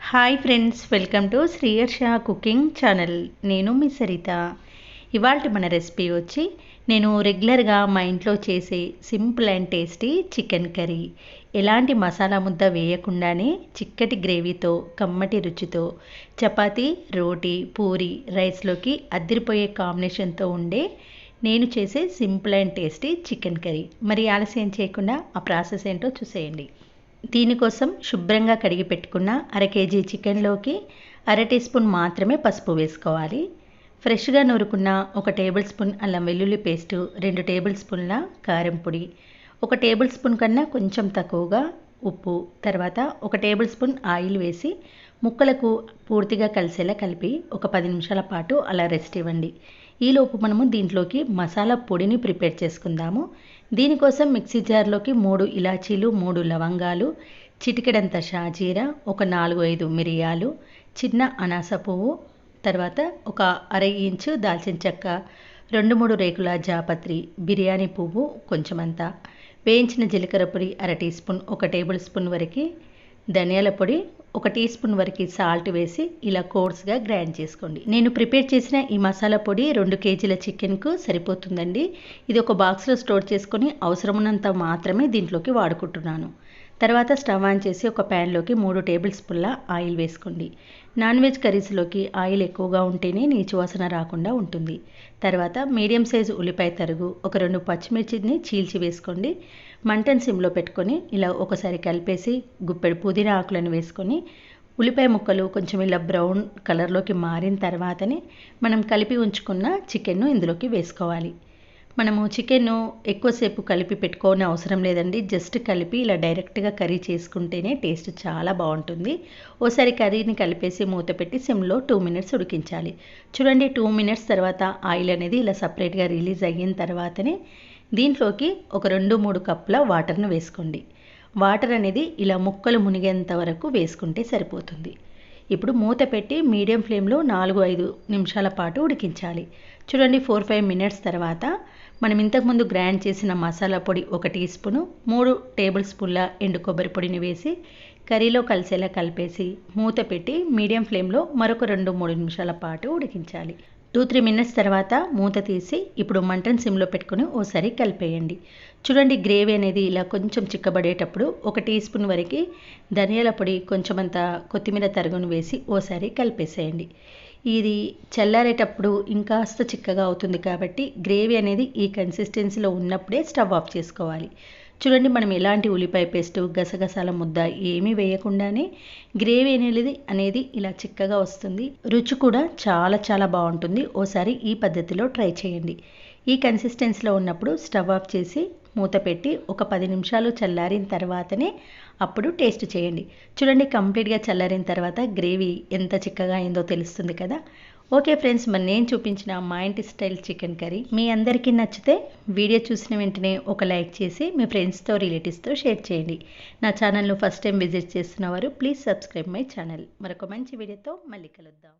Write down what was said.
Hi friends welcome to Shriyarsha cooking channel నేను మీ సరిత. ఇవాళ మన రెసిపీ వచ్చి నేను రెగ్యులర్గా మా ఇంట్లో చేసే simple and tasty chicken curry. ఎలాంటి మసాలా ముద్ద వేయకుండానే చిక్కటి గ్రేవీతో కమ్మటి రుచితో చపాతీ రోటీ పూరి రైస్లోకి అద్దరిపోయే కాంబినేషన్తో ఉండే నేను చేసే simple and tasty chicken curry. మరి ఆలస్యం చేయకుండా ఆ ప్రాసెస్ ఏంటో చూసేయండి. దీనికోసం శుభ్రంగా కడిగి పెట్టుకున్న అర కేజీ చికెన్లోకి అర టీ స్పూన్ మాత్రమే పసుపు వేసుకోవాలి. ఫ్రెష్గా నూరుకున్న ఒక టేబుల్ స్పూన్ అల్లం వెల్లుల్లి పేస్టు రెండు టేబుల్ స్పూన్ల కారం పొడి ఒక టేబుల్ స్పూన్ కన్నా కొంచెం తక్కువగా ఉప్పు తర్వాత ఒక టేబుల్ స్పూన్ ఆయిల్ వేసి ముక్కలకు పూర్తిగా కలిసేలా కలిపి ఒక పది నిమిషాల పాటు అలా రెస్ట్ ఇవ్వండి. ఈలోపు మనము దీంట్లోకి మసాలా పొడిని ప్రిపేర్ చేసుకుందాము. దీనికోసం మిక్సీ జార్లోకి మూడు ఇలాచీలు మూడు లవంగాలు చిటికెడంత షాజీరా ఒక నాలుగు ఐదు మిరియాలు చిన్న అనాస పువ్వు తర్వాత ఒక అర ఇంచు దాల్చిన చెక్క రెండు మూడు రేకుల జాపత్రి బిర్యానీ పువ్వు కొంచెమంతా. వేయించిన జీలకర్ర పొడి అర టీ స్పూన్ ఒక టేబుల్ స్పూన్ వరకు ధనియాల పొడి ఒక టీ స్పూన్ వరకు సాల్ట్ వేసి ఇలా కోర్స్గా గ్రైండ్ చేసుకోండి. నేను ప్రిపేర్ చేసిన ఈ మసాలా పొడి రెండు కేజీల చికెన్కు సరిపోతుందండి. ఇది ఒక బాక్స్లో స్టోర్ చేసుకొని అవసరమున్నంత మాత్రమే దీంట్లోకి వాడుకుంటున్నాను. తర్వాత స్టవ్ ఆన్ చేసి ఒక ప్యాన్లోకి మూడు టేబుల్ స్పూన్ల ఆయిల్ వేసుకోండి. నాన్ వెజ్ కర్రీస్లోకి ఆయిల్ ఎక్కువగా ఉంటేనే నీచు వాసన రాకుండా ఉంటుంది. తర్వాత మీడియం సైజు ఉల్లిపాయ తరుగు ఒక రెండు పచ్చిమిర్చిని చీల్చి వేసుకోండి. మంటన్ సిమ్లో పెట్టుకొని ఇలా ఒకసారి కలిపేసి గుప్పెడు పుదీనా ఆకులను వేసుకొని ఉల్లిపాయ ముక్కలు కొంచెం ఇలా బ్రౌన్ కలర్లోకి మారిన తర్వాతనే మనం కలిపి ఉంచుకున్న చికెన్ను ఇందులోకి వేసుకోవాలి. మనము చికెన్ ఎక్కువసేపు కలిపి పెట్టుకోని అవసరం లేదండి. జస్ట్ కలిపి ఇలా డైరెక్ట్గా కర్రీ చేసుకుంటేనే టేస్ట్ చాలా బాగుంటుంది. ఓసారి కర్రీని కలిపేసి మూత పెట్టి సిమ్లో టూ మినిట్స్ ఉడికించాలి. చూడండి టూ మినిట్స్ తర్వాత ఆయిల్ అనేది ఇలా సపరేట్గా రిలీజ్ అయిన తర్వాతనే దీంట్లోకి ఒక రెండు మూడు కప్పుల వాటర్ను వేసుకోండి. వాటర్ అనేది ఇలా ముక్కలు మునిగేంత వరకు వేసుకుంటే సరిపోతుంది. ఇప్పుడు మూత పెట్టి మీడియం ఫ్లేమ్లో నాలుగు ఐదు నిమిషాల పాటు ఉడికించాలి. చూడండి ఫోర్ ఫైవ్ మినిట్స్ తర్వాత మనం ఇంతకుముందు గ్రైండ్ చేసిన మసాలా పొడి ఒక టీ స్పూను మూడు టేబుల్ స్పూన్ల ఎండు కొబ్బరి పొడిని వేసి కర్రీలో కలిసేలా కలిపేసి మూత పెట్టి మీడియం ఫ్లేమ్లో మరొక రెండు మూడు నిమిషాల పాటు ఉడికించాలి. టూ త్రీ మినిట్స్ తర్వాత మూత తీసి ఇప్పుడు మంటన్ సిమ్లో పెట్టుకుని ఓసారి కలిపేయండి. చూడండి గ్రేవీ అనేది ఇలా కొంచెం చిక్కబడేటప్పుడు ఒక టీ స్పూన్ వరకు ధనియాల పొడి కొంచెమంత కొత్తిమీర తరుగును వేసి ఓసారి కలిపేసేయండి. ఇది చల్లారేటప్పుడు ఇంకాస్త చిక్కగా అవుతుంది కాబట్టి గ్రేవీ అనేది ఈ కన్సిస్టెన్సీలో ఉన్నప్పుడే స్టవ్ ఆఫ్ చేసుకోవాలి. చూడండి మనం ఎలాంటి ఉల్లిపాయ పేస్ట్ గసగసాల ముద్ద ఏమీ వేయకుండానే గ్రేవీ అనేది అనేది ఇలా చిక్కగా వస్తుంది. రుచి కూడా చాలా చాలా బాగుంటుంది. ఓసారి ఈ పద్ధతిలో ట్రై చేయండి. ఈ కన్సిస్టెన్సీలో ఉన్నప్పుడు స్టవ్ ఆఫ్ చేసి మూత పెట్టి ఒక పది నిమిషాలు చల్లారిన తర్వాతనే అప్పుడు టేస్ట్ చేయండి. చూడండి కంప్లీట్గా చల్లారిన తర్వాత గ్రేవీ ఎంత చిక్కగా అయిందో తెలుస్తుంది కదా? ఓకే ఫ్రెండ్స్ మరి నేను చూపించిన మా ఇంటి స్టైల్ చికెన్ కర్రీ. మీ అందరికీ నచ్చితే వీడియో చూసిన వెంటనే ఒక లైక్ చేసి మీ ఫ్రెండ్స్తో రిలేటివ్స్తో షేర్ చేయండి. నా ఛానల్ను ఫస్ట్ టైం విజిట్ చేస్తున్నవారు ప్లీజ్ సబ్స్క్రైబ్ మై ఛానల్. మరొక మంచి వీడియోతో మళ్ళీ కలుద్దాం.